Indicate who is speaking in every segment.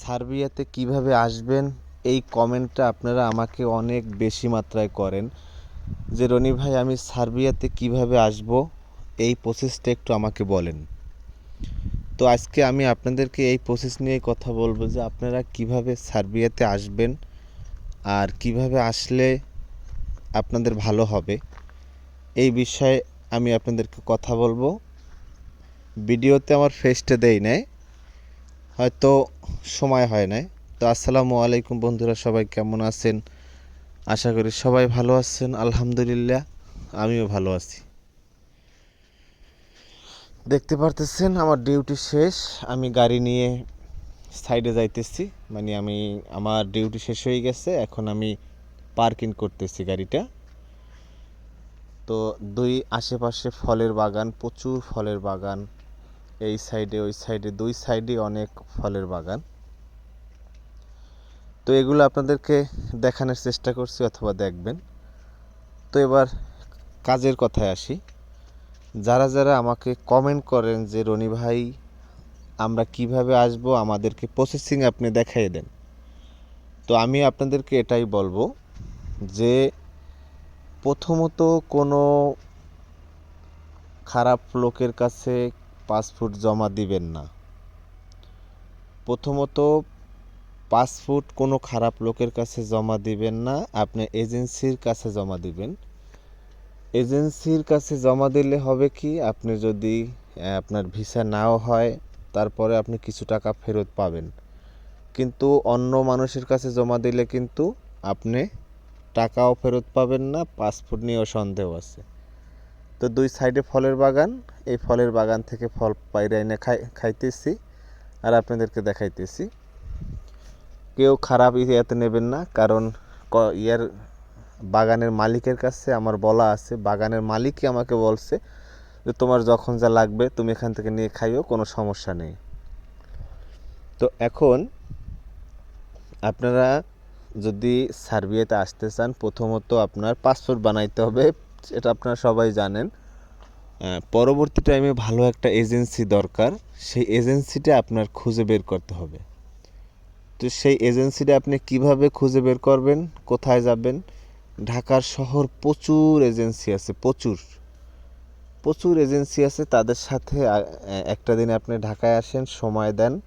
Speaker 1: সার্বিয়াতে কীভাবে আসবেন, এই কমেন্টটা আপনারা আমাকে অনেক বেশি মাত্রায় করেন যে, রনি ভাই, আমি সার্বিয়াতে কীভাবে আসব, এই প্রসেসটা একটু আমাকে বলেন। তো আজকে আমি আপনাদেরকে এই প্রসেস নিয়ে কথা বলব যে, আপনারা কীভাবে সার্বিয়াতে আসবেন আর কীভাবে আসলে আপনাদের ভালো হবে, এই বিষয়ে আমি আপনাদেরকে কথা বলব। ভিডিওতে আমার ফেসটা দেই নাই। হয়তো সময় হয় নাই। তো আসসালামু আলাইকুম বন্ধুরা, সবাই কেমন আছেন? আশা করি সবাই ভালো আছেন, আলহামদুলিল্লাহ, আমিও ভালো আছি। দেখতে পারতেছেন আমার ডিউটি শেষ, আমি গাড়ি নিয়ে সাইডে যাইতেছি। মানে আমি, আমার ডিউটি শেষ হয়ে গেছে, এখন আমি পার্কিং করতেছি গাড়িটা। তো দুই আশেপাশে ফলের বাগান, প্রচুর ফলের বাগান। এই সাইডে, ওই সাইডে, দুই সাইডে অনেক ফলের বাগান। তো এগুলো আপনাদেরকে দেখানোর চেষ্টা করছি অথবা দেখবেন। তো এবার কাজের কথায় আসি। যারা যারা আমাকে কমেন্ট করেন যে, রনি ভাই, আমরা কীভাবে আসব? আমাদেরকে প্রসেসিং আপনি দেখাই দেন। তো আমি আপনাদেরকে এটাই বলব যে, প্রথমত কোনো খারাপ লোকের কাছে পাসপোর্ট জমা দিবেন না। প্রথমত পাসপোর্ট কোনো খারাপ লোকের কাছে জমা দিবেন না, আপনি এজেন্সির কাছে জমা দিবেন। এজেন্সির কাছে জমা দিলে হবে কি, আপনি যদি আপনার ভিসা নাও হয়, তারপরে আপনি কিছু টাকা ফেরত পাবেন। কিন্তু অন্য মানুষের কাছে জমা দিলে কিন্তু আপনি টাকাও ফেরত পাবেন না পাসপোর্ট নিয়েও সন্দেহ আছে। তো দুই সাইডে ফলের বাগান, এই ফলের বাগান থেকে ফল পাইরে এনে খাই, খাইতেছি আর আপনাদেরকে দেখাইতেছি। কেউ খারাপ ইয়েতে নেবেন না, কারণ ইয়ার বাগানের মালিকের কাছে আমার বলা আছে, বাগানের মালিকই আমাকে বলছে যে তোমার যখন যা লাগবে তুমি এখান থেকে নিয়ে খাইও, কোনো সমস্যা নেই। তো এখন আপনারা যদি সার্বিয়াতে আসতে চান, প্রথমত আপনার পাসপোর্ট বানাইতে হবে এটা আপনারা সবাই জানেন। পরবর্তী টাইমে ভালো একটা এজেন্সি দরকার, সেই এজেন্সিটা আপনার খুঁজে বের করতে হবে। তো সেই এজেন্সিটা আপনি কীভাবে খুঁজে বের করবেন, কোথায় যাবেন? ঢাকার শহর প্রচুর এজেন্সি আছে, প্রচুর। প্রচুর এজেন্সি আছে, তাদের সাথে একটা দিন আপনি ঢাকায় আসেন, সময় দেন।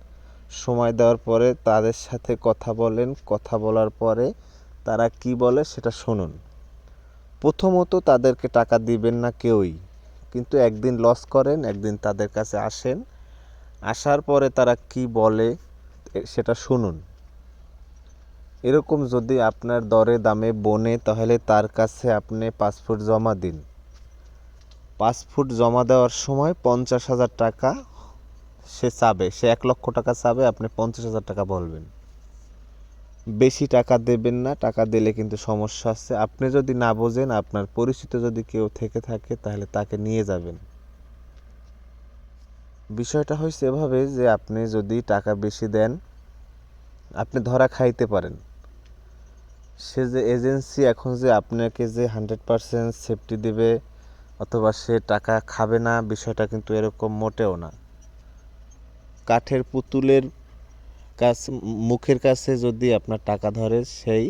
Speaker 1: সময় দেওয়ার পরে তাদের সাথে কথা বলেন, কথা বলার পরে তারা কি বলে সেটা শুনুন। প্রথমত তাদেরকে টাকা দিবেন না কেউই। কিন্তু একদিন লস করেন, একদিন তাদের কাছে আসেন। আসার পরে তারা কি বলে সেটা শুনুন। এরকম যদি আপনার দরে দামে বনে, তাহলে তার কাছে আপনি পাসপোর্ট জমা দিন। পাসপোর্ট জমা দেওয়ার সময় পঞ্চাশ হাজার টাকা সে চাবে, সে এক লক্ষ টাকা চাবে, আপনি পঞ্চাশ হাজার টাকা বলবেন। বেশি টাকা দেবেন না, টাকা দিলে কিন্তু সমস্যা আছে। আপনি যদি না বোঝেন, আপনার পরিচিত যদি কেউ থেকে থাকে, তাহলে তাকে নিয়ে যাবেন। বিষয়টা হয়েছে এভাবে যে আপনি যদি টাকা বেশি দেন, আপনি ধরা খাইতে পারেন। সে যে এজেন্সি এখন যে আপনাকে যে হান্ড্রেড পারসেন্ট সেফটি দেবে, অথবা সে টাকা খাবে না, বিষয়টা কিন্তু এরকম মোটেও না। কাঠের পুতুলের কাছ, মুখের কাছে যদি আপনার টাকা ধরে, সেই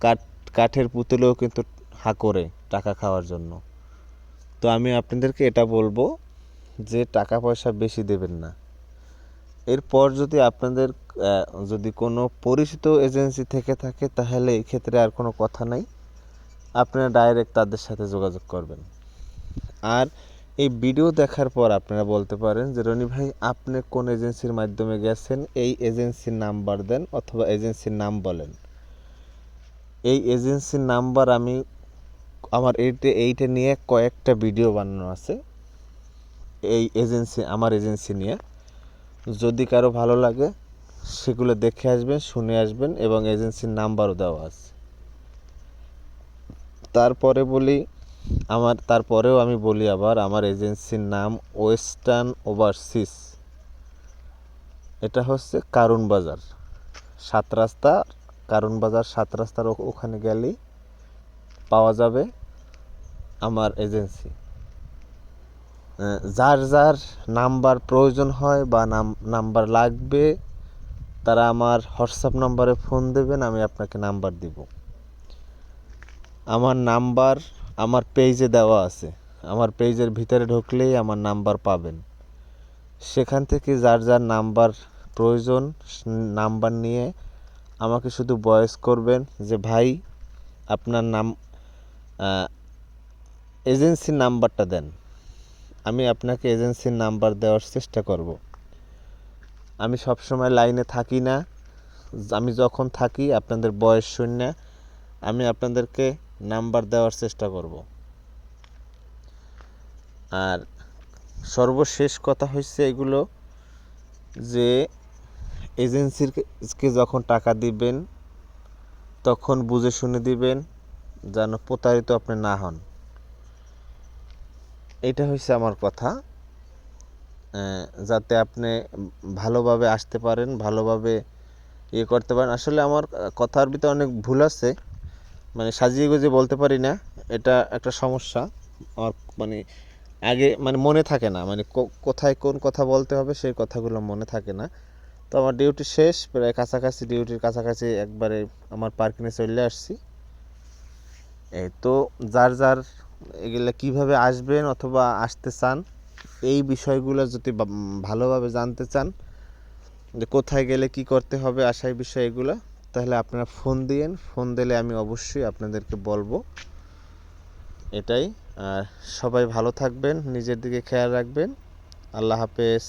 Speaker 1: কাঠ, কাঠের পুতুলেও কিন্তু হা করে টাকা খাওয়ার জন্য। তো আমি আপনাদেরকে এটা বলব যে টাকা পয়সা বেশি দেবেন না। এরপর যদি আপনাদের যদি কোনো পরিচিত এজেন্সি থেকে থাকে, তাহলে এই ক্ষেত্রে আর কোনো কথা নাই। আপনারা ডাইরেক্ট তাদের সাথে যোগাযোগ করবেন। আর এই ভিডিও দেখার পর আপনারা বলতে পারেন যে, রনি ভাই, আপনি কোন এজেন্সির মাধ্যমে গেছেন? এই এজেন্সির নাম্বার দেন অথবা এজেন্সির নাম বলেন। এই এজেন্সির নাম্বার আমি আমার এইটা এইটা নিয়ে কয়েকটা ভিডিও বানানো আছে। এই এজেন্সি, আমার এজেন্সি নিয়ে। যদি কারও ভালো লাগে, সেগুলো দেখে আসবেন, শুনে আসবেন এবং এজেন্সির নাম্বারও দেওয়া আছে। তারপরে বলি আমার, তারপরেও আমি বলি আবার, আমার এজেন্সির নাম ওয়েস্টার্ন ওভারসিস। এটা হচ্ছে কারুন বাজার। সাত রাস্তা, কারুন বাজার সাত রাস্তার ওখানে গেলেই পাওয়া যাবে আমার এজেন্সি। যার যার নাম্বার প্রয়োজন হয় বা নাম নাম্বার লাগবে, তারা আমার হোয়াটসঅ্যাপ নাম্বারে ফোন দেবেন, আমি আপনাকে নাম্বার দিব। আমার নাম্বার আমার পেজে দেওয়া আছে। আমার পেজের ভিতরে ঢুকলেই আমার নাম্বার পাবেন। সেখান থেকে যার যার নাম্বার প্রয়োজন নাম্বার নিয়ে আমাকে শুধু বয়স করবেন যে, ভাই, আপনার নাম এজেন্সির নাম্বারটা দেন। আমি আপনাকে এজেন্সির নাম্বার দেওয়ার চেষ্টা করব। আমি সবসময় লাইনে থাকি না। আমি যখন থাকি, আপনাদের বয়স শূন্য আমি আপনাদেরকে নাম্বার দেওয়ার চেষ্টা করব। আর সর্বশেষ কথা হচ্ছে এগুলো যে এজেন্সিরকে যখন টাকা দিবেন, তখন বুঝে শুনে দিবেন যেন প্রতারিত আপনি না হন। এটা হচ্ছে আমার কথা। যাতে আপনি ভালোভাবে আসতে পারেন, ভালোভাবে ইয়ে করতে পারেন। আসলে আমার কথার ভিতরে অনেক ভুল আছে। মানে সাজিয়ে গুজিয়ে বলতে পারি না, এটা একটা সমস্যা। আমার মানে আগে মানে মনে থাকে না মানে কোথায় কোন কথা বলতে হবে সেই কথাগুলো মনে থাকে না। তো আমার ডিউটি শেষ, প্রায় কাছাকাছি ডিউটির কাছাকাছি একবারে আমার পার্কিংয়ে চলে আসছি। এই তো যার যার এগুলো কীভাবে আসবেন অথবা আসতে চান, এই বিষয়গুলো যদি ভালোভাবে জানতে চান, যে কোথায় গেলে কি করতে হবে আসার বিষয় এগুলো তাহলে আপনারা ফোন দিয়েন। ফোন দিলে আমি অবশ্যই আপনাদেরকে বলব। এটাই। আর সবাই ভালো থাকবেন, নিজের দিকে খেয়াল রাখবেন। আল্লাহ হাফেজ।